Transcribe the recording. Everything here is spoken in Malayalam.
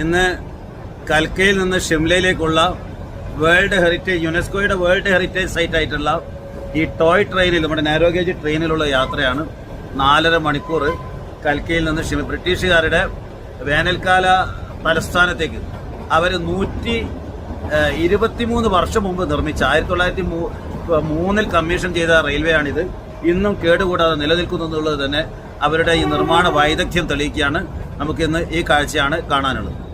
ഇന്ന് കൽക്കയിൽ നിന്ന് ഷിംലയിലേക്കുള്ള വേൾഡ് ഹെറിറ്റേജ് യുനെസ്കോയുടെ വേൾഡ് ഹെറിറ്റേജ് സൈറ്റ് ആയിട്ടുള്ള ഈ ടോയ് ട്രെയിനിൽ നമ്മുടെ നാരോഗേജ് ട്രെയിനിലുള്ള യാത്രയാണ് നാലര മണിക്കൂർ കൽക്കയിൽ നിന്ന് ഷിം ബ്രിട്ടീഷുകാരുടെ വേനൽക്കാല തലസ്ഥാനത്തേക്ക് അവർ നൂറ്റി ഇരുപത്തിമൂന്ന് വർഷം മുമ്പ് നിർമ്മിച്ച ആയിരത്തി തൊള്ളായിരത്തി മൂന്നിൽ കമ്മീഷൻ ചെയ്ത റെയിൽവേ ആണിത് ഇന്നും കേടുകൂടാതെ നിലനിൽക്കുന്നു എന്നുള്ളത് തന്നെ അവരുടെ ഈ നിർമ്മാണ വൈദഗ്ധ്യം തെളിയിക്കുകയാണ്. നമുക്കിന്ന് ഈ കാഴ്ചയാണ് കാണാനുള്ളത്.